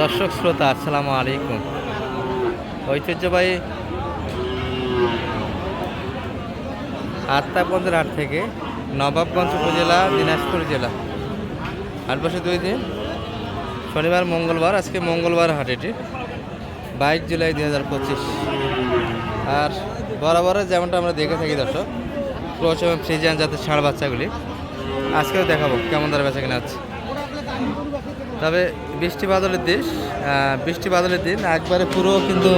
দর্শক শ্রোতা, আসসালামু আলাইকুম। ঐতিহ্যবাহী আত্মাবন্দের হাট থেকে নবাবগঞ্জ উপজেলা, দিনাজপুর জেলা। হাট বসে দুই দিন। শনিবার, মঙ্গলবার, আজকে মঙ্গলবার হাট এটি, বাইশ জুলাই দুই হাজার পঁচিশ। আর বরাবর যেমনটা আমরা দেখে থাকি দর্শক ক্লোচ এবং ফ্রিজিয়ান জাতের ষাঁড় বাচ্চাগুলি। আজকেও দেখাবো কেমন দরে বেচা কিনা আছে তবে বৃষ্টি বাদলের দেশ বৃষ্টি বাদলের দিন, একবারে পুরো কিন্তু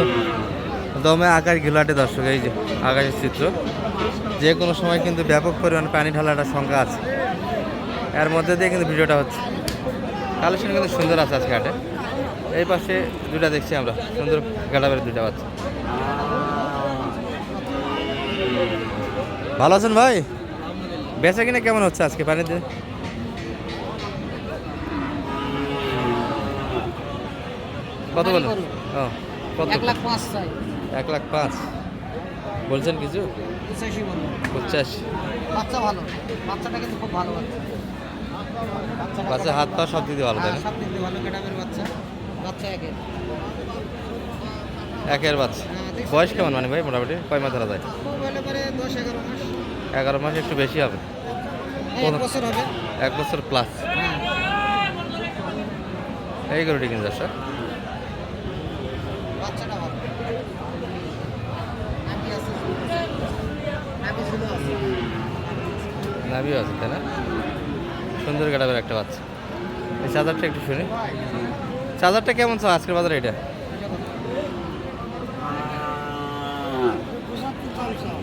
দমে আকাশ ঘিলাটে দর্শক, এই যে আকাশের চিত্র। যে কোনো সময় কিন্তু ব্যাপক পরিমাণ পানি ঢালার একটা সংখ্যা আছে। এর মধ্যে দিয়ে কিন্তু ভিডিওটা হচ্ছে। কালেকশন কিন্তু সুন্দর আছে আজকে হাটে। এই পাশে দুটা দেখছি আমরা, সুন্দর গাডাবের দুটা বাচ্চা। ভালো আছেন ভাই? বেচা কিনা কেমন হচ্ছে আজকে পানির কত বলো? কত? এক লাখ পাঁচ এক লাখ পাঁচ। বলছেন কিছু? পঁচাশি বাচ্চা ভালো। বাচ্চাটা কিন্তু খুব ভালো বাচ্চা। বাচ্চা হাত পা সব দিতে ভালো তাই হ্যাঁ, সব ভালো ক্যাটাবের বাচ্চা। বাচ্চা একে একের বাচ্চা। হ্যাঁ, বয়স কেমন মানে ভাই মোটামুটি? কয় মাস ধরা যায়? এগারো মাস। একটু বেশি হবে। এক বছর প্লাস হ্যাঁ। এই গরুটি কিন্তু দর্শক বাচ্চাটা ভালো নাভি আছে নাভি ছিল আছে নাভিও আছে তাই না? সুন্দর কাটাবের একটা বাচ্চা। এই চার্জারটা একটু শুনি। চার্জারটা কেমন চা আজকের বাজারে এটা?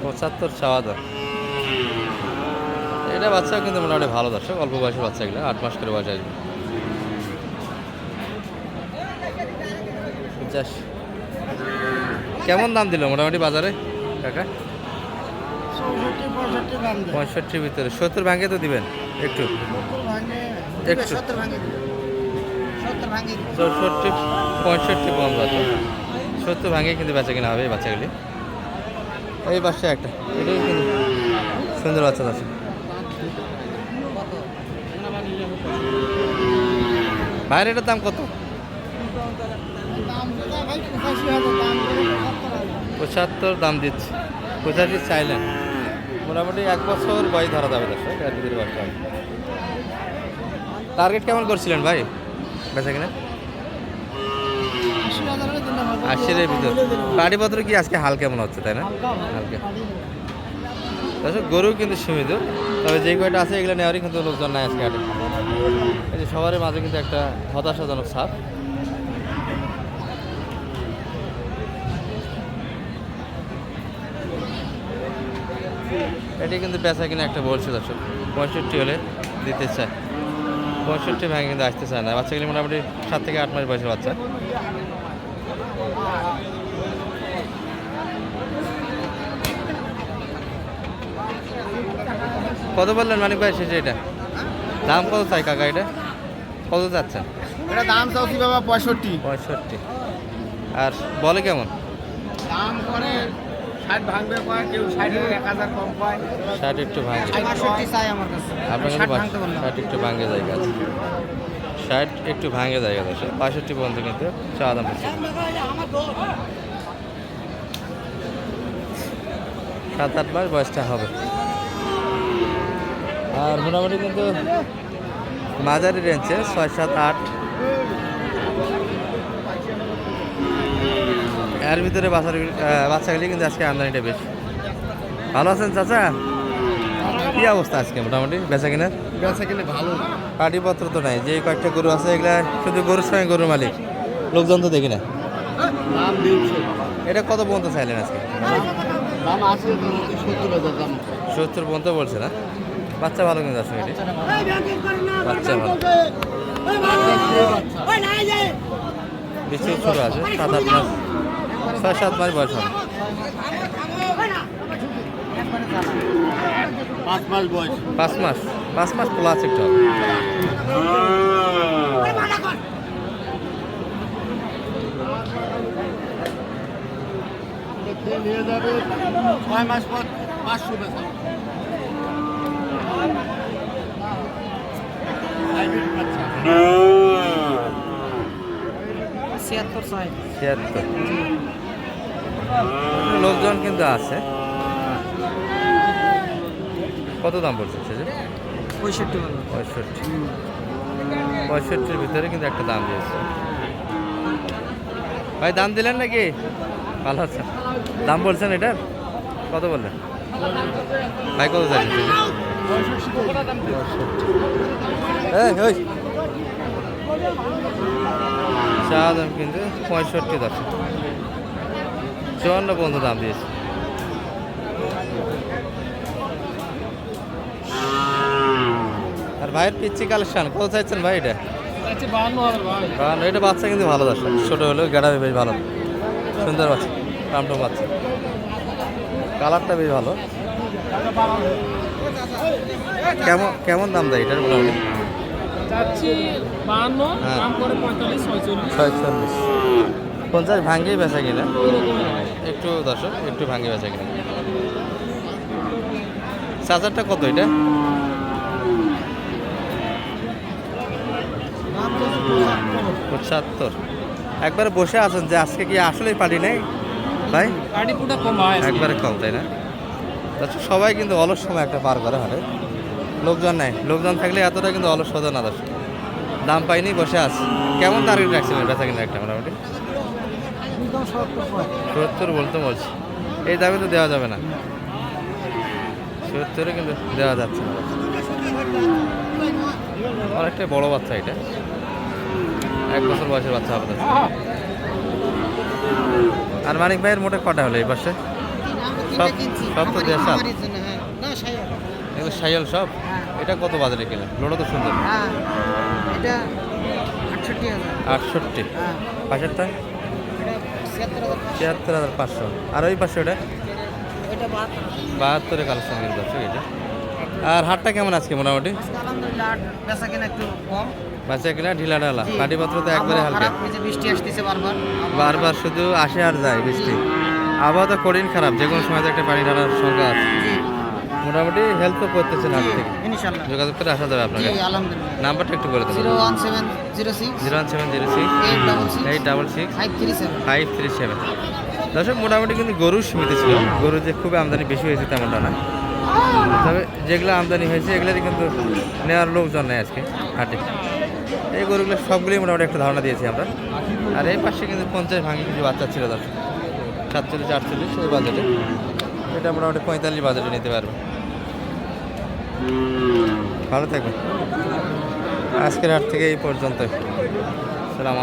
পঁচাত্তর চাওয়া দাম এটা বাচ্চাও কিন্তু মোটামুটি ভালো দর্শক। অল্প বয়সের বাচ্চাগুলো, আট মাস করে বয়স আসবে। পঞ্চাশ। কেমন দাম দিল? মোটামুটি বাজারে? কাকা? দেয়। পঁয়ষট্টির ভিতরে। সত্তর ভাঙে তো দিবেন? একটু। একটু। চৌষট্টি পঁয়ষট্টি পর্যন্ত সত্তর ভাঙে কিন্তু বেচা কিনা হবে এই বাচ্চাগুলি। এই বাচ্চা একটা। এটাও কিন্তু সুন্দর বাচ্চা আছে? বাইরের এটার দাম কত? পঁচাত্তর দাম দিচ্ছে। পঁচাশি চাইলেন। মোটামুটি এক বছর বয়স ধরা যাবে দর্শক এক দুই বাচ্চা টার্গেট কেমন করছিলেন ভাই? বেচা কিনা। আশির ভিতর। বাড়িপত্র কি আজকে হাল কেমন হচ্ছে তাই না? হালকা। দর্শক গরু কিন্তু সীমিত তবে যে কয়টা আছে এগুলো নেওয়ারই কিন্তু লোকজন নাই আজকে হাটে। এই যে সবার মাঝে কিন্তু একটা হতাশাজনক ছাপ। এটি কিন্তু বেচা কিনা একটা বলছে দর্শক। পঁয়ষট্টি হলে দিতে চায়। পঁয়ষট্টি ভাঙে কিন্তু আসতে চায় না। বাচ্চাগুলি মোটামুটি সাত থেকে আট মাস বয়সের বাচ্চা। কত বললেন মানিক ভাই শেষে এটা? দাম কত চাই কাকা এটা? কত চাচ্ছেন? এটা দাম চাচ্ছি বাবা পঁয়ষট্টি। পঁয়ষট্টি। আর বলে কেমন? দাম করে ভাঙবে কয় কেউ ষাটের এক হাজার কম পায় ষাট একটু ভাঙে। চাই আমার কাছে। আপনার ষাট কাছে ষাট একটু ভাঙে জায়গা আছে। ষাট একটু ভাঙে জায়গা আছে। পঁয়ষট্টি পর্যন্ত কিন্তু চা দাম সাত আট মাস বয়সটা হবে। আর মোটামুটি কিন্তু মাঝারি রেঞ্জে ছয় সাত আট। এর ভিতরে বাচ্চার বাচ্চাগুলি কিন্তু আজকে আমদানিটা বেশি। ভালো আছেন চাচা? কি অবস্থা আজকে মোটামুটি? বেচা কিনা? বেচা কিনে ভালো। পাটিপত্র তো নাই যে কয়েকটা গরু আছে এগুলা শুধু গরুর সঙ্গে গরুর মালিক। লোকজন তো দেখি না। এটা কত পর্যন্ত চাইলেন আজকে? সত্তর সত্তর পর্যন্ত বলছে না? বাচ্চা ভালো কিন্তু আছে এটি বাচ্চা ভালো। বেশি ছোট আছে সাত আট মাস ছয় সাত মাস বয়স হবে। পাঁচ মাস বয়স। পাঁচ মাস পাঁচ মাস প্লাস একটু হবে। নিয়ে যাবে ছয় মাস পর পাঁচশো বেচা। ছিয়াত্তর চাই ছিয়াত্তর। লোকজন কিন্তু আছে। কত দাম পড়ছে সেটা? পঁয়ষট্টি পঁয়ষট্টি। পঁয়ষট্টির ভিতরে কিন্তু একটা দাম দিয়েছে। ভাই দাম দিলেন নাকি? ভালো আছে। দাম বলছেন এটার? কত বললেন? ভাই কত চাইছেন এই, ওই। চা দাম কিন্তু পঁয়ষট্টি দশ। চুয়ান্ন পর্যন্ত দাম দিয়েছে। আর ভাইয়ের পিচ্ছি কালেকশন কত চাইছেন ভাই এটা? বাহান্ন এটা বাচ্চা কিন্তু ভালো দশ ছোটো হলেও গেড়াবে বেশ ভালো। সুন্দর বাচ্চা টামটম বাচ্চা। কালারটা বেশ ভালো। কেমন কেমন দাম দেয় এটার মোটামুটি? ছয়চল্লিশ। ছয়চল্লিশ। পঞ্চাশ ভাঙ্গেই বেচা কিনা? একটু দর্শক একটু ভাঙ্গে বেচা কিনা? চার্জারটা কত এটা? পঁচাত্তর। একবারে বসে আছেন যে আজকে কি আসলেই পারি নেই? ভাই? হয়। একবারে কম তাই না? আচ্ছা সবাই কিন্তু অলস সময় একটা পার করে হাটে লোকজন নাই। লোকজন থাকলে এতটা কিন্তু অলস হতো না দর্শক। দাম পাইনি, বসে আছে। কেমন টার্গেট রাখছিলেন বেচা কিনা একটা মোটামুটি? সত্তর বলতে বলছি। এই দামে তো দেওয়া যাবে না। সত্তরে কিন্তু দেওয়া যাচ্ছে না। অনেকটা বড় বাচ্চা এটা। এক বছর বয়সের বাচ্চা আপনার আর মানিক ভাইয়ের মোটে কটা হলো এই পাশে? সব সব তো এগুলো সাইয়াল সব? এটা কত বাজারে কিনে লোটা তো সুন্দর। হ্যাঁ এটা আটষট্টি হ্যাঁ। পাশেরটা? এটা ছিয়াত্তর হাজার পাঁচশো। আর ওই পাশে ওটা? এটা বাহাত্তর কালেকশন কিন্তু আছে এটা আর হাটটা কেমন আজকে মোটামুটি? বেচা কিনা ঢিলা ঢালা জি। কাটিপত্র তো একবারে হালকা। বৃষ্টি আসতেছে বারবার। বারবার শুধু আসে আর যায় বৃষ্টি। আবহাওয়া তো কঠিন খারাপ যে কোনো সময় তো একটা পানি ঢালার সংখ্যা আছে। মোটামুটি হেল্প তো করতেছেন হাট থেকে। ইনশাল্লাহ যোগাযোগ করে আসা যাবে আপনাকে। আলহামদুলিল্লাহ। নাম্বারটা একটু বলে জিরো দেবেন one seven zero six. Zero one seven zero six. Eight double six. Eight double six. Five three seven. Five three seven দর্শক মোটামুটি কিন্তু গরু সীমিত ছিল। গরু যে খুব আমদানি বেশি হয়েছে তেমনটা না। তবে যেগুলো আমদানি হয়েছে এগুলোরই কিন্তু নেওয়ার লোকজন নেই আজকে হাটে। এই গরুগুলো সবগুলোই মোটামুটি একটা ধারণা দিয়েছি আমরা। আর এই পাশে কিন্তু পঞ্চাশ ভাঙি কিছু বাচ্চা ছিল দর্শক। সাতচল্লিশ আটচল্লিশ ওই বাজেটে এটা মোটামুটি পঁয়তাল্লিশ বাজেটে নিতে পারবে। ভালো থাকবেন। আজকের হাট থেকে এই পর্যন্ত সালামু